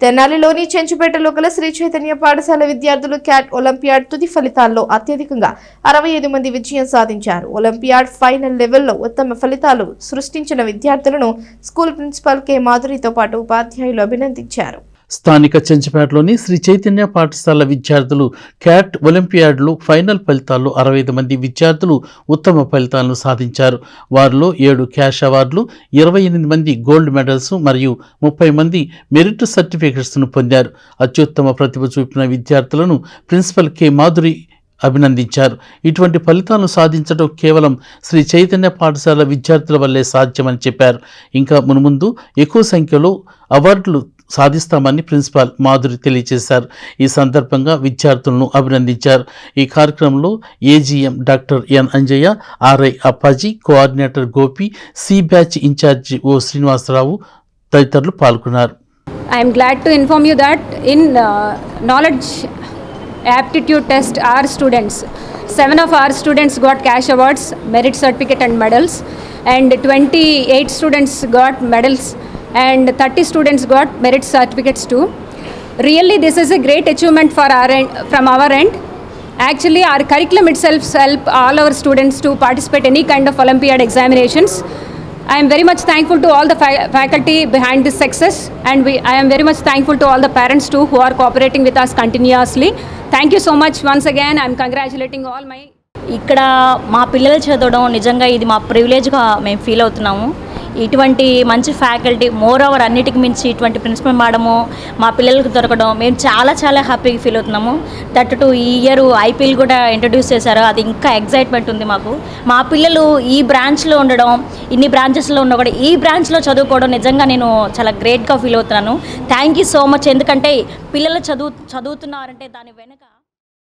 తెనాలిలోని చెంచుపేటలో గల శ్రీ చైతన్య పాఠశాల విద్యార్థులు క్యాట్ ఒలింపియాడ్ తుది ఫలితాల్లో అత్యధికంగా అరవై ఐదు మంది విజయం సాధించారు. ఒలింపియాడ్ ఫైనల్ లెవెల్లో ఉత్తమ ఫలితాలు సృష్టించిన విద్యార్థులను స్కూల్ ప్రిన్సిపాల్ కె. మాధురితో పాటు ఉపాధ్యాయులు అభినందించారు. స్థానిక చెంచుపేటలోని శ్రీ చైతన్య పాఠశాల విద్యార్థులు క్యాట్ ఒలింపియాడ్లు ఫైనల్ ఫలితాల్లో అరవై ఐదు మంది విద్యార్థులు ఉత్తమ ఫలితాలను సాధించారు. వారిలో ఏడు క్యాష్ అవార్డులు ఇరవై ఎనిమిది మంది గోల్డ్ మెడల్స్ మరియు ముప్పై మంది మెరిట్ సర్టిఫికెట్స్ను పొందారు. అత్యుత్తమ ప్రతిభ చూపిన విద్యార్థులను ప్రిన్సిపల్ కె. మాధురి అభినందించారు. ఇటువంటి ఫలితాలను సాధించడం కేవలం శ్రీ చైతన్య పాఠశాల విద్యార్థుల వల్లే సాధ్యమని చెప్పారు. ఇంకా మునుముందు ఎక్కువ సంఖ్యలో అవార్డులు సాధిస్తామని ప్రిన్సిపాల్ మాధురి తెలియజేశారు. ఈ సందర్భంగా విద్యార్థులను అభినందించారు. ఈ కార్యక్రమంలో AGM doctor N Anjaiah RI Appaji coordinator Gopi C batch incharge O Srinivasarao తదితరులు పాల్గొన్నారు. I'm glad to inform you you in knowledge aptitude test, our students, seven of our students got cash awards, merit certificate, and medals, and 28 students got medals, and 30 students got merit certificates too. Really, this is a great achievement for our end, from our end. Actually, our curriculum itself help all our students to participate any kind of Olympiad examinations. I'm very much thankful to all the faculty behind this success and we I'm very much thankful to all the parents to who are cooperating with us continuously thank you so much once again I'm congratulating all my ఇక్కడ మా పిల్లలు చదవడం నిజంగా ఇది మా ప్రివిలేజ్గా మేము feel అవుతున్నాము. ఇటువంటి మంచి ఫ్యాకల్టీ మోర్ ఓవర్ అన్నిటికి మించి ఇటువంటి ప్రిన్సిపల్ మేడము మా పిల్లలకు దొరకడం మేము చాలా చాలా హ్యాపీగా ఫీల్ అవుతున్నాము. దట్ టు ఈ ఇయర్ ఐపీఎల్ కూడా ఇంట్రడ్యూస్ చేశారు. అది ఇంకా ఎగ్జైట్మెంట్ ఉంది మాకు. మా పిల్లలు ఈ బ్రాంచ్లో ఉండడం ఇన్ని బ్రాంచెస్లో ఉన్న కూడా ఈ బ్రాంచ్లో చదువుకోవడం నిజంగా నేను చాలా గ్రేట్గా ఫీల్ అవుతున్నాను. థ్యాంక్ యూ సో మచ్ ఎందుకంటే పిల్లలు చదువు చదువుతున్నారంటే దాని వెనక